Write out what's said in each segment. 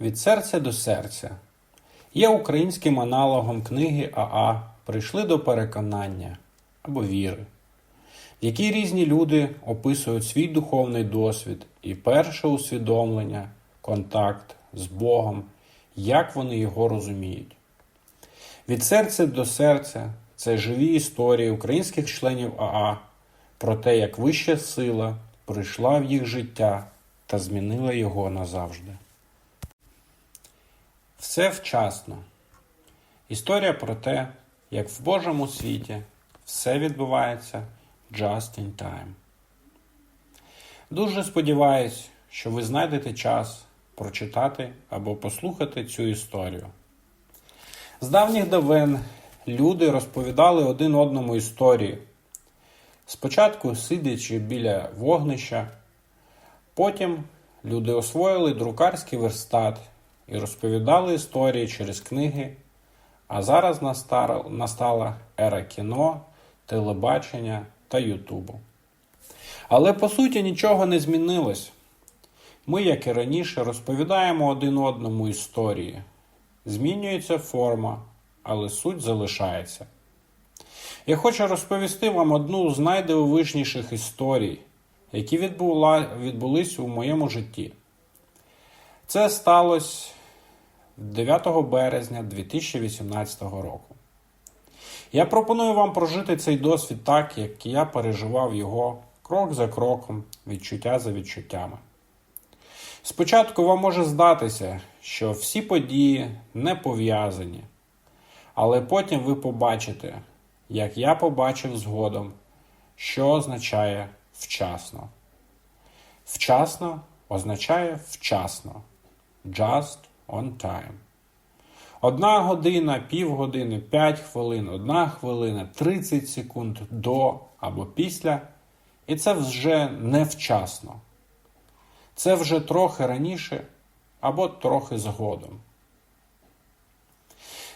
Від серця до серця є українським аналогом книги АА Прийшли до переконання або віри, в якій різні люди описують свій духовний досвід і перше усвідомлення, контакт з Богом, як вони його розуміють. Від серця до серця це живі історії українських членів АА про те, як вища сила прийшла в їх життя та змінила його назавжди. Все вчасно. Історія про те, як в Божому світі все відбувається just in time. Дуже сподіваюсь, що ви знайдете час прочитати або послухати цю історію. З давніх давен люди розповідали один одному історії. Спочатку сидячи біля вогнища, потім люди освоїли друкарський верстат і розповідали історії через книги, а зараз настала ера кіно, телебачення та Ютубу. Але по суті нічого не змінилось. Ми, як і раніше, розповідаємо один одному історії. Змінюється форма, але суть залишається. Я хочу розповісти вам одну з найдивовижніших історій, які відбула, відбулись у моєму житті. Це сталося 9 березня 2018 року. Я пропоную вам прожити цей досвід так, як я переживав його крок за кроком, відчуття за відчуттями. Спочатку вам може здатися, що всі події не пов'язані, але потім ви побачите, як я побачив згодом, що означає вчасно. Вчасно означає вчасно. Just on time. Одна година, півгодини, 5 хвилин, одна хвилина, 30 секунд до або після. І це вже не вчасно. Це вже трохи раніше або трохи згодом.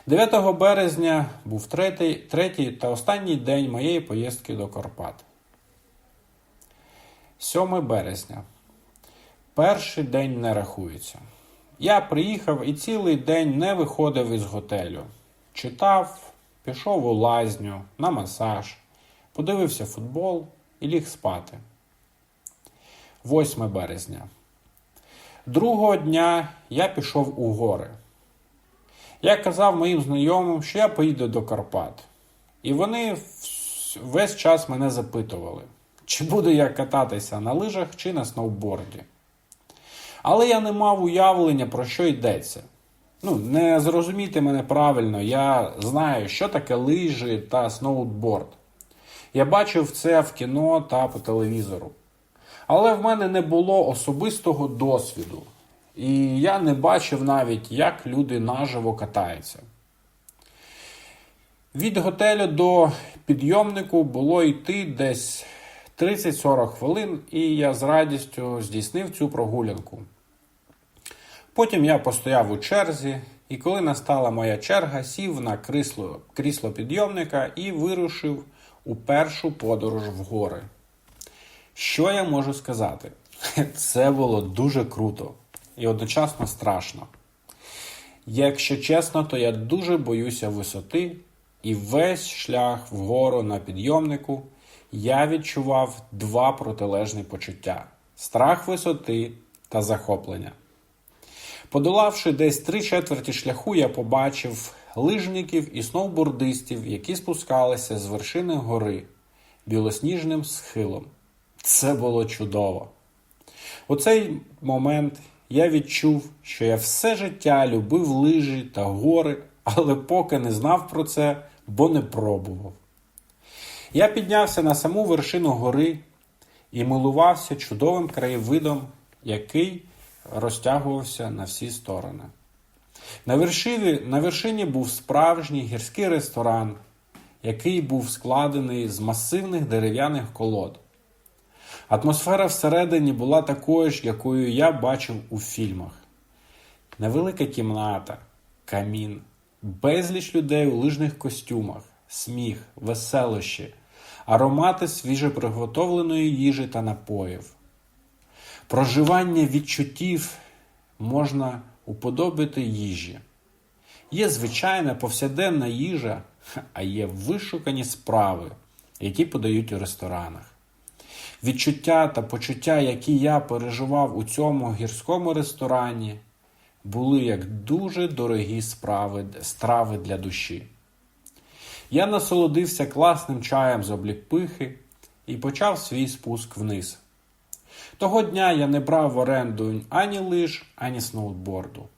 9 березня був третій, третій та останній день моєї поїздки до Карпат. 7 березня. Перший день не рахується. Я приїхав і цілий день не виходив із готелю. Читав, пішов у лазню, на масаж, подивився футбол і ліг спати. 8 березня. Другого дня я пішов у гори. Я казав моїм знайомим, що я поїду до Карпат. І вони весь час мене запитували, чи буду я кататися на лижах чи на сноуборді. Але я не мав уявлення, про що йдеться. Ну, не зрозумійте мене правильно, я знаю, що таке лижі та сноуборд. Я бачив це в кіно та по телевізору. Але в мене не було особистого досвіду. І я не бачив навіть, як люди наживо катаються. Від готелю до підйомнику було йти десь 30-40 хвилин, і я з радістю здійснив цю прогулянку. Потім я постояв у черзі, і коли настала моя черга, сів на крісло, крісло підйомника і вирушив у першу подорож в гори. Що я можу сказати? Це було дуже круто і одночасно страшно. Якщо чесно, то я дуже боюся висоти, і весь шлях вгору на підйомнику я відчував два протилежні почуття: страх висоти та захоплення. Подолавши десь три четверті шляху, я побачив лижників і сноубордистів, які спускалися з вершини гори білосніжним схилом. Це було чудово. У цей момент я відчув, що я все життя любив лижі та гори, але поки не знав про це, бо не пробував. Я піднявся на саму вершину гори і милувався чудовим краєвидом, який розтягувався на всі сторони. На вершині, на вершині був справжній гірський ресторан, який був складений з масивних дерев'яних колод. Атмосфера всередині була такою ж, якою я бачив у фільмах. Невелика кімната, камін, безліч людей у лижних костюмах, сміх, веселощі, аромати свіжеприготовленої їжі та напоїв. Проживання відчуттів можна уподобити їжі. Є звичайна повсякденна їжа, а є вишукані справи, які подають у ресторанах. Відчуття та почуття, які я переживав у цьому гірському ресторані, були як дуже дорогі справи, страви для душі. Я насолодився класним чаєм з обліпихи і почав свій спуск вниз. Того дня я не брав в оренду ані лиж, ані сноутборду.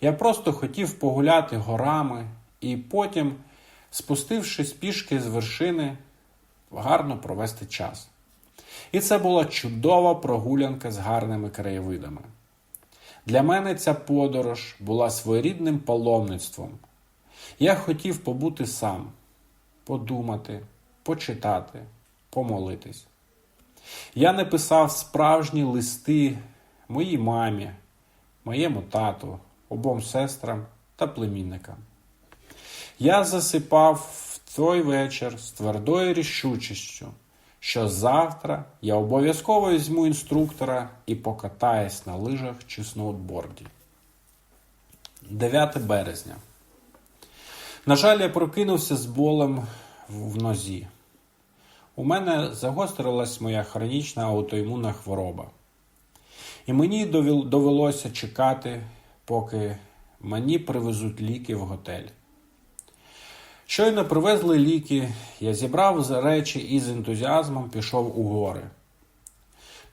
Я просто хотів погуляти горами і потім, спустившись пішки з вершини, гарно провести час. І це була чудова прогулянка з гарними краєвидами. Для мене ця подорож була своєрідним паломництвом. Я хотів побути сам, подумати, почитати, помолитись. Я написав справжні листи моїй мамі, моєму тату, обом сестрам та племінникам. Я засипав в той вечір з твердою рішучістю, що завтра я обов'язково візьму інструктора і покатаюсь на лижах чи сноутборді. 9 березня. На жаль, я прокинувся з болем в нозі. У мене загострилась моя хронічна аутоімунна хвороба. І мені довелося чекати, поки мені привезуть ліки в готель. Щойно привезли ліки, я зібрав речі і з ентузіазмом пішов у гори.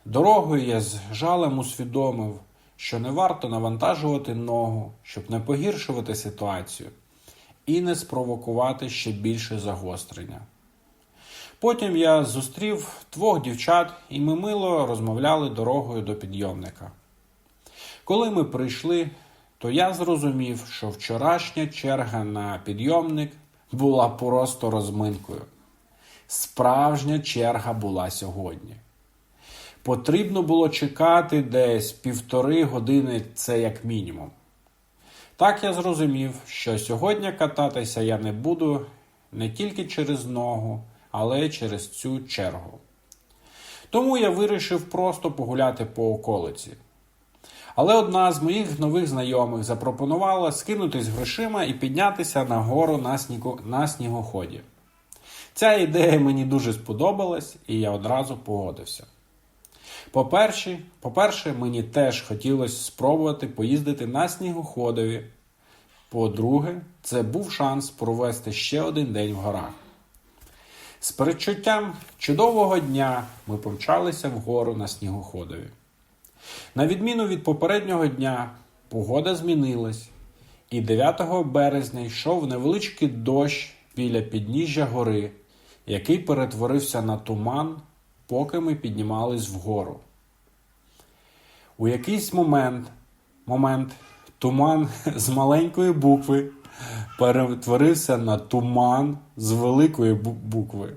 Дорогою я з жалем усвідомив, що не варто навантажувати ногу, щоб не погіршувати ситуацію і не спровокувати ще більше загострення. Потім я зустрів двох дівчат, і ми мило розмовляли дорогою до підйомника. Коли ми прийшли, то я зрозумів, що вчорашня черга на підйомник була просто розминкою. Справжня черга була сьогодні. Потрібно було чекати десь півтори години, це як мінімум. Так я зрозумів, що сьогодні кататися я не буду не тільки через ногу, але через цю чергу. Тому я вирішив просто погуляти по околиці. Але одна з моїх нових знайомих запропонувала скинутись грошима і піднятися на гору на, снігоході. Ця ідея мені дуже сподобалась, і я одразу погодився. По-перше, по-перше, мені теж хотілося спробувати поїздити на снігоходові. По-друге, це був шанс провести ще один день в горах. З передчуттям чудового дня ми помчалися вгору на снігоходові. На відміну від попереднього дня, погода змінилась, і 9 березня йшов невеличкий дощ біля підніжжя гори, який перетворився на туман, поки ми піднімались вгору. У якийсь момент, момент туман з маленької букви перетворився на туман з великої букви,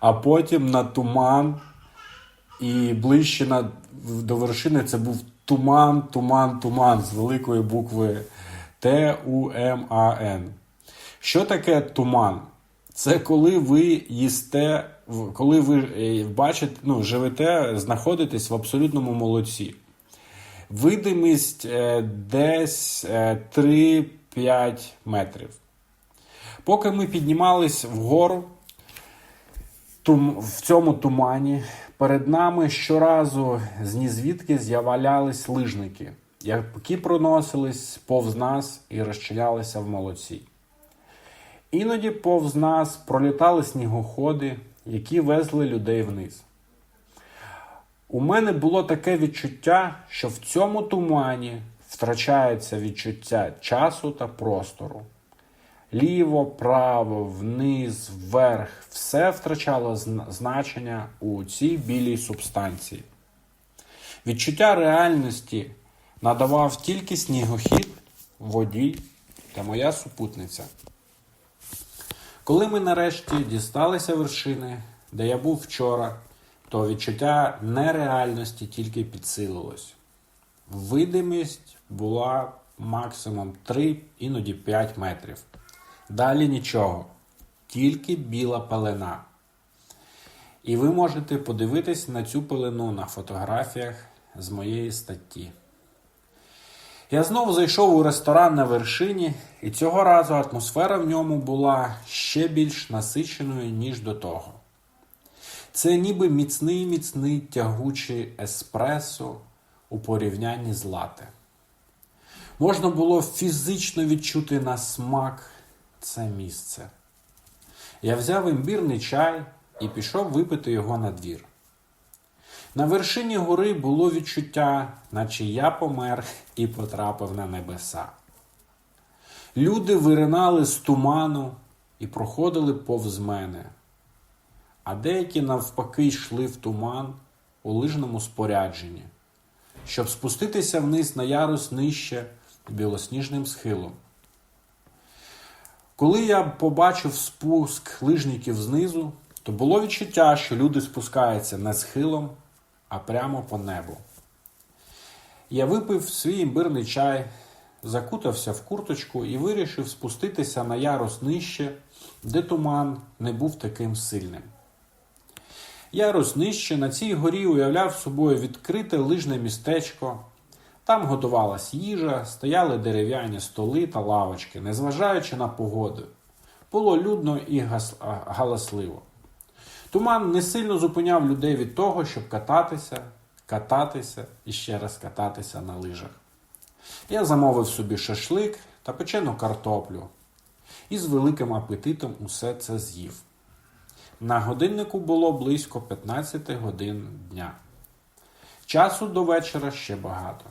а потім на туман, і ближче на, до вершини це був туман, туман, туман з великої букви Т-У-М-А-Н. Що таке туман? Це коли ви їсте, коли ви е, бачите, ну, живете, знаходитесь в абсолютному молодці. Видимість е, десь е, 3 5 метрів. Поки ми піднімались вгору, тум, в цьому тумані, перед нами щоразу з нізвідки з'являлись лижники, які проносились повз нас і розчинялися в молодці. Іноді повз нас пролітали снігоходи, які везли людей вниз. У мене було таке відчуття, що в цьому тумані втрачається відчуття часу та простору. Ліво, право, вниз, вверх все втрачало значення у цій білій субстанції. Відчуття реальності надавав тільки снігохід, водій та моя супутниця. Коли ми нарешті дісталися вершини, де я був вчора, то відчуття нереальності тільки підсилилось. Видимість була максимум 3, іноді 5 метрів. Далі нічого, тільки біла пелена. І ви можете подивитись на цю пелену на фотографіях з моєї статті. Я знову зайшов у ресторан на вершині, і цього разу атмосфера в ньому була ще більш насиченою, ніж до того. Це ніби міцний міцний тягучий еспресо у порівнянні з лате. Можна було фізично відчути на смак це місце. Я взяв імбірний чай і пішов випити його на двір. На вершині гори було відчуття, наче я помер і потрапив на небеса. Люди виринали з туману і проходили повз мене, а деякі навпаки йшли в туман у лижному спорядженні, щоб спуститися вниз на ярус нижче білосніжним схилом. Коли я побачив спуск лижників знизу, то було відчуття, що люди спускаються не схилом, а прямо по небу. Я випив свій імбирний чай, закутався в курточку і вирішив спуститися на ярус нижче, де туман не був таким сильним. Ярус нижче на цій горі уявляв собою відкрите лижне містечко. Там готувалась їжа, стояли дерев'яні столи та лавочки, незважаючи на погоду. Було людно і галасливо. Туман не сильно зупиняв людей від того, щоб кататися, кататися і ще раз кататися на лижах. Я замовив собі шашлик та печену картоплю і з великим апетитом усе це з'їв. На годиннику було близько 15 годин дня. Часу до вечора ще багато.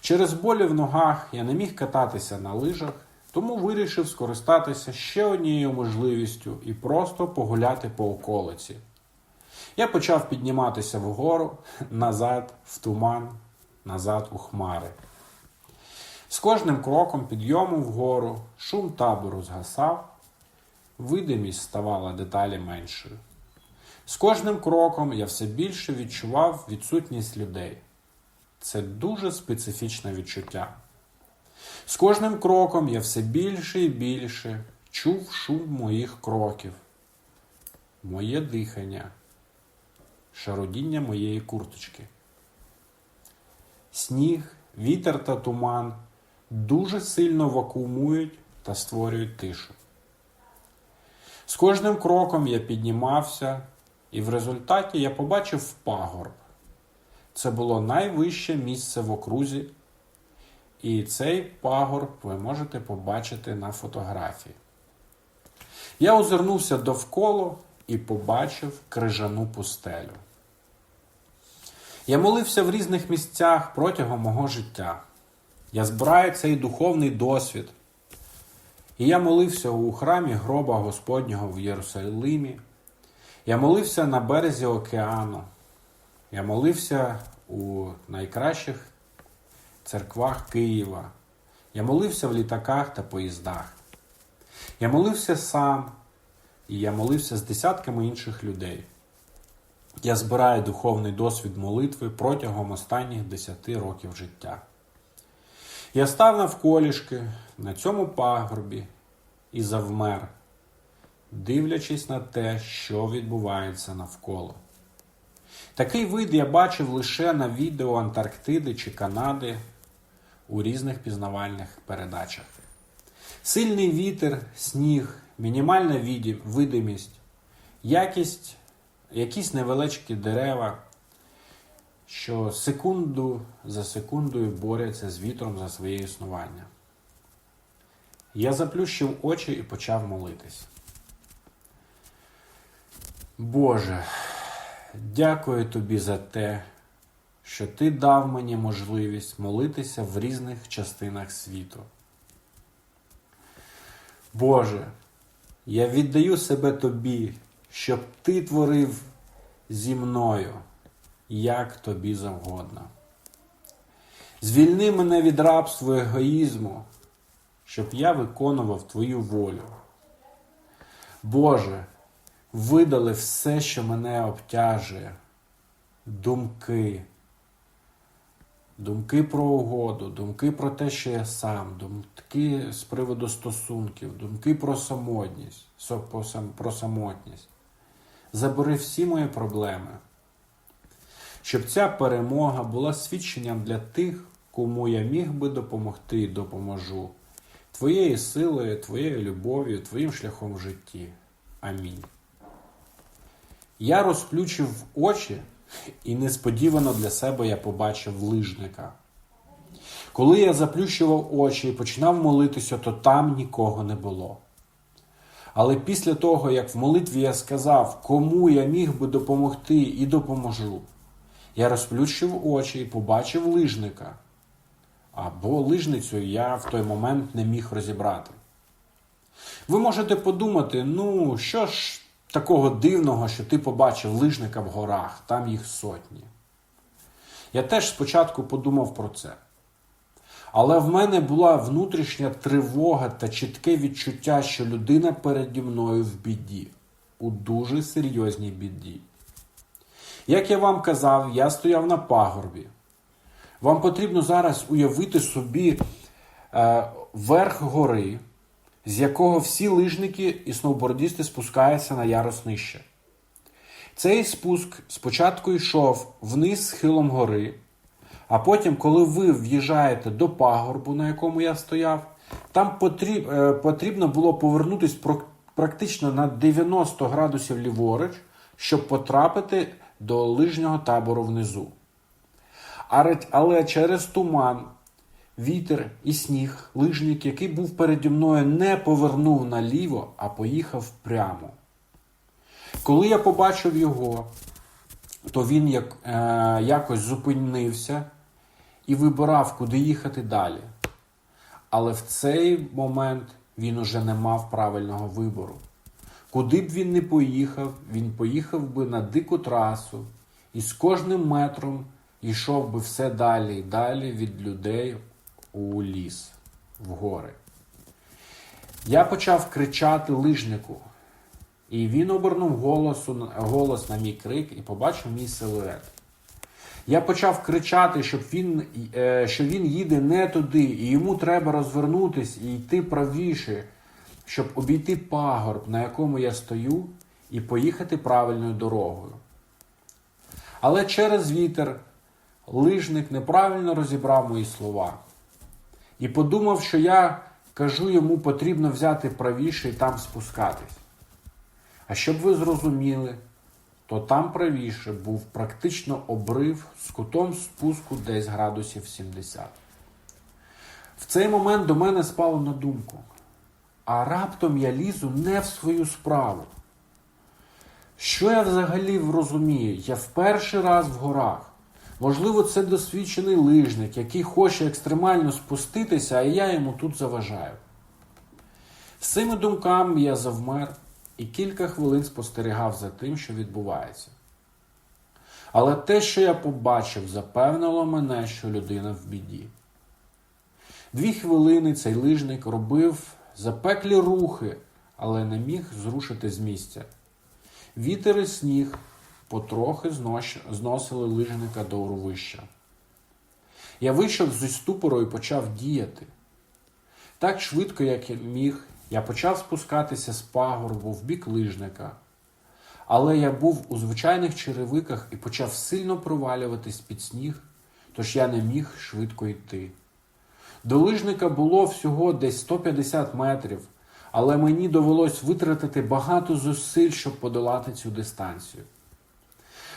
Через болі в ногах я не міг кататися на лижах, тому вирішив скористатися ще однією можливістю і просто погуляти по околиці. Я почав підніматися вгору, назад, в туман, назад у хмари. З кожним кроком підйому вгору шум табору згасав, видимість ставала деталі меншою. З кожним кроком я все більше відчував відсутність людей. Це дуже специфічне відчуття. З кожним кроком я все більше і більше чув шум моїх кроків, моє дихання, шародіння моєї курточки. Сніг, вітер та туман дуже сильно вакуумують та створюють тишу. З кожним кроком я піднімався, і в результаті я побачив пагорб. Це було найвище місце в окрузі, і цей пагорб ви можете побачити на фотографії. Я озирнувся довкола і побачив крижану пустелю. Я молився в різних місцях протягом мого життя. Я збираю цей духовний досвід. І я молився у храмі гроба Господнього в Єрусалимі. Я молився на березі океану. Я молився у найкращих церквах Києва. Я молився в літаках та поїздах. Я молився сам, і я молився з десятками інших людей. Я збираю духовний досвід молитви протягом останніх десяти років життя. Я став навколішки на цьому пагорбі і завмер, дивлячись на те, що відбувається навколо. Такий вид я бачив лише на відео Антарктиди чи Канади у різних пізнавальних передачах. Сильний вітер, сніг, мінімальна видимість, якість, якісь невеличкі дерева, що секунду за секундою борються з вітром за своє існування. Я заплющив очі і почав молитись. Боже, дякую тобі за те, що ти дав мені можливість молитися в різних частинах світу. Боже, я віддаю себе тобі, щоб ти творив зі мною, як тобі завгодно. Звільни мене від рабства егоїзму, щоб я виконував твою волю. Боже, видали все, що мене обтяжує, думки, думки про угоду, думки про те, що я сам, думки з приводу стосунків, думки про самотність, про самотність. Забери всі мої проблеми, щоб ця перемога була свідченням для тих, кому я міг би допомогти і допоможу. Твоєю силою, твоєю любов'ю, твоїм шляхом в житті. Амінь. Я розплющив очі, і несподівано для себе я побачив лижника. Коли я заплющував очі і починав молитися, то там нікого не було. Але після того, як в молитві я сказав, кому я міг би допомогти і допоможу, я розплющив очі і побачив лижника. Або лижницю я в той момент не міг розібрати. Ви можете подумати, ну, що ж такого дивного, що ти побачив лижника в горах, там їх сотні. Я теж спочатку подумав про це. Але в мене була внутрішня тривога та чітке відчуття, що людина переді мною в біді, у дуже серйозній біді. Як я вам казав, я стояв на пагорбі. Вам потрібно зараз уявити собі е, верх гори, з якого всі лижники і сноубордісти спускаються на ярус нижче. Цей спуск спочатку йшов вниз схилом гори, а потім, коли ви в'їжджаєте до пагорбу, на якому я стояв, там е, потрібно було повернутися практично на 90 градусів ліворуч, щоб потрапити до лижнього табору внизу. Але, через туман, вітер і сніг, лижник, який був переді мною, не повернув наліво, а поїхав прямо. Коли я побачив його, то він як, е, якось зупинився і вибирав, куди їхати далі. Але в цей момент він уже не мав правильного вибору. Куди б він не поїхав, він поїхав би на дику трасу і з кожним метром йшов би все далі і далі від людей у ліс, в гори. Я почав кричати лижнику, і він обернув голосу, голос на мій крик і побачив мій силует. Я почав кричати, щоб він, е, що він їде не туди, і йому треба розвернутись і йти правіше, щоб обійти пагорб, на якому я стою, і поїхати правильною дорогою. Але через вітер лижник неправильно розібрав мої слова і подумав, що я кажу йому потрібно взяти правіше і там спускатись. А щоб ви зрозуміли, то там правіше був практично обрив з кутом спуску десь градусів 70. В цей момент до мене спало на думку. А раптом я лізу не в свою справу. Що я взагалі розумію? Я в перший раз в горах. Можливо, це досвідчений лижник, який хоче екстремально спуститися, а я йому тут заважаю. З цими думками я завмер і кілька хвилин спостерігав за тим, що відбувається. Але те, що я побачив, запевнило мене, що людина в біді. Дві хвилини цей лижник робив запеклі рухи, але не міг зрушити з місця. Вітер і сніг потрохи зносили лижника до урвища. Я вийшов зі ступору і почав діяти. Так швидко, як я міг, я почав спускатися з пагорбу в бік лижника. Але я був у звичайних черевиках і почав сильно провалюватись під сніг, тож я не міг швидко йти. До лижника було всього десь 150 метрів, але мені довелось витратити багато зусиль, щоб подолати цю дистанцію.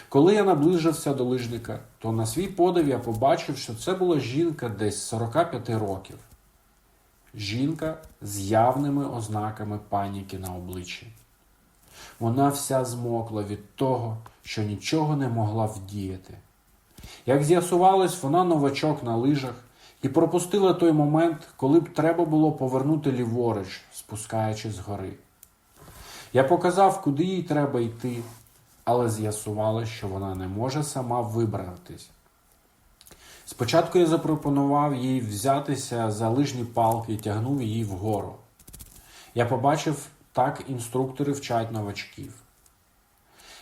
Коли я наближався до лижника, то на свій подив я побачив, що це була жінка десь 45 років. Жінка з явними ознаками паніки на обличчі. Вона вся змокла від того, що нічого не могла вдіяти. Як з'ясувалось, вона новачок на лижах і пропустила той момент, коли б треба було повернути ліворуч, спускаючись з гори. Я показав, куди їй треба йти, але з'ясувалось, що вона не може сама вибратись. Спочатку я запропонував їй взятися за лижні палки і тягнув її вгору. Я побачив, так інструктори вчать новачків.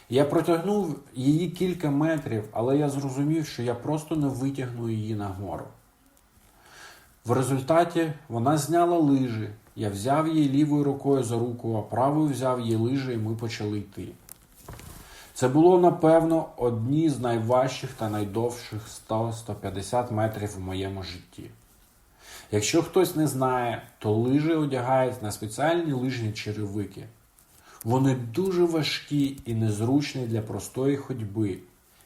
Я протягнув її кілька метрів, але я зрозумів, що я просто не витягну її нагору. В результаті вона зняла лижі. Я взяв її лівою рукою за руку, а правою взяв її лижі, і ми почали йти. Це було, напевно, одні з найважчих та найдовших 100-150 метрів у моєму житті. Якщо хтось не знає, то лижі одягають на спеціальні лижні черевики. Вони дуже важкі і незручні для простої ходьби,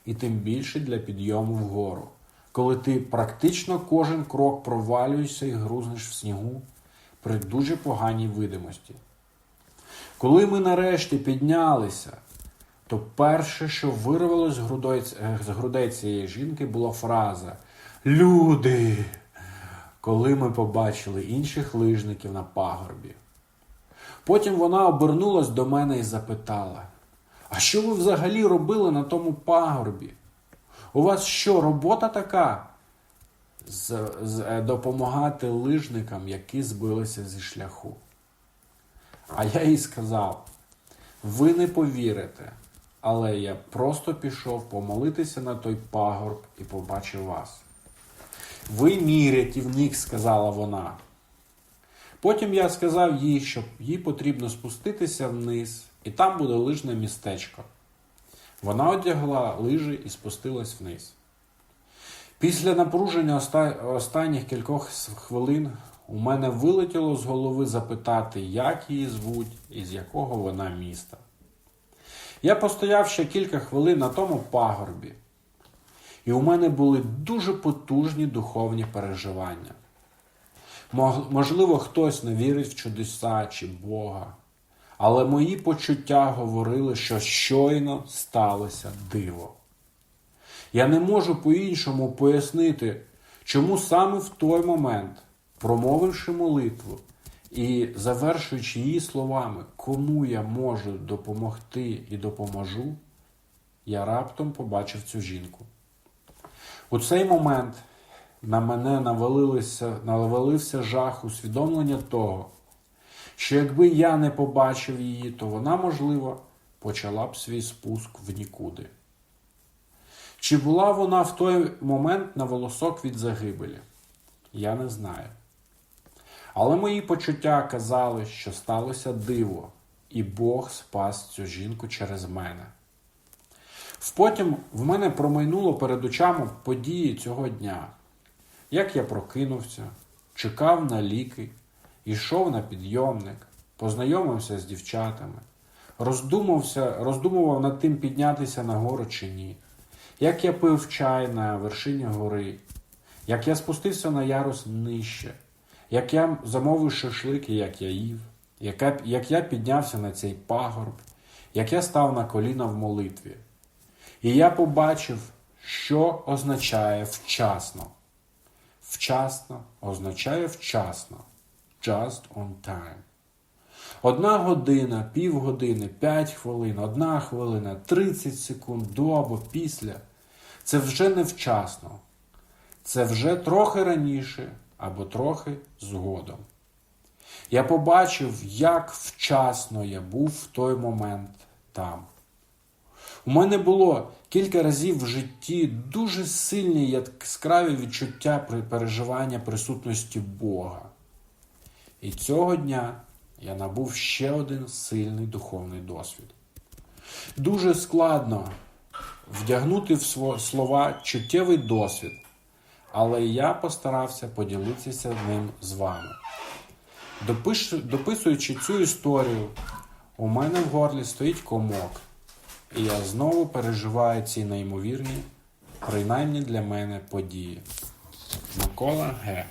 і тим більше для підйому вгору, коли ти практично кожен крок провалюєшся і грузнеш в снігу при дуже поганій видимості. Коли ми нарешті піднялися, то перше, що грудей, з грудей цієї жінки, була фраза Люди! Коли ми побачили інших лижників на пагорбі. Потім вона обернулась до мене і запитала: А що ви взагалі робили на тому пагорбі? У вас що, робота така? З, з, е, допомагати лижникам, які збилися зі шляху. А я їй сказав: ви не повірите, але я просто пішов помолитися на той пагорб і побачив вас. Ви мій рятівник, сказала вона. Потім я сказав їй, що їй потрібно спуститися вниз, і там буде лижне містечко. Вона одягла лижі і спустилась вниз. Після напруження оста- останніх кількох хвилин у мене вилетіло з голови запитати, як її звуть і з якого вона міста. Я постояв ще кілька хвилин на тому пагорбі, і у мене були дуже потужні духовні переживання. Можливо, хтось не вірить в чудеса чи Бога, але мої почуття говорили, що щойно сталося диво. Я не можу по-іншому пояснити, чому саме в той момент, промовивши молитву і завершуючи її словами, кому я можу допомогти і допоможу, я раптом побачив цю жінку. У цей момент на мене навалилися, навалився жах усвідомлення того, що якби я не побачив її, то вона, можливо, почала б свій спуск в нікуди. Чи була вона в той момент на волосок від загибелі? Я не знаю. Але мої почуття казали, що сталося диво, і Бог спас цю жінку через мене. Потім в мене промайнуло перед очами події цього дня. Як я прокинувся, чекав на ліки, йшов на підйомник, познайомився з дівчатами, роздумався, роздумував над тим, піднятися на гору чи ні, як я пив чай на вершині гори, як я спустився на ярус нижче, як я замовив шашлик і як я їв, яка- як я піднявся на цей пагорб, як я став на коліна в молитві. І я побачив, що означає вчасно. Вчасно означає вчасно. Just on time. Одна година, півгодини, п'ять хвилин, одна хвилина, 30 секунд до або після. Це вже не вчасно. Це вже трохи раніше або трохи згодом. Я побачив, як вчасно я був в той момент там. У мене було кілька разів в житті дуже сильні яскраві відчуття переживання присутності Бога. І цього дня я набув ще один сильний духовний досвід. Дуже складно вдягнути в слова чуттєвий досвід, але я постарався поділитися ним з вами. Дописуючи цю історію, у мене в горлі стоїть комок, і я знову переживаю ці неймовірні, принаймні для мене, події. Микола Г.